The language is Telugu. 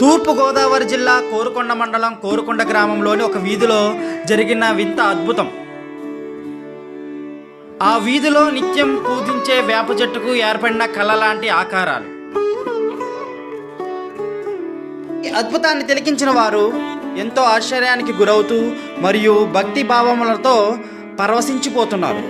తూర్పుగోదావరి జిల్లా కోరుకొండ మండలం కోరుకొండ గ్రామంలోని ఒక వీధిలో జరిగిన వింత అద్భుతం. ఆ వీధిలో నిత్యం పూజించే వేప చెట్టుకు ఏర్పడిన కళ లాంటి ఆకారాలు. ఈ అద్భుతాన్ని తిలకించిన వారు ఎంతో ఆశ్చర్యానికి గురవుతూ మరియు భక్తి భావములతో పరవశించిపోతున్నారు.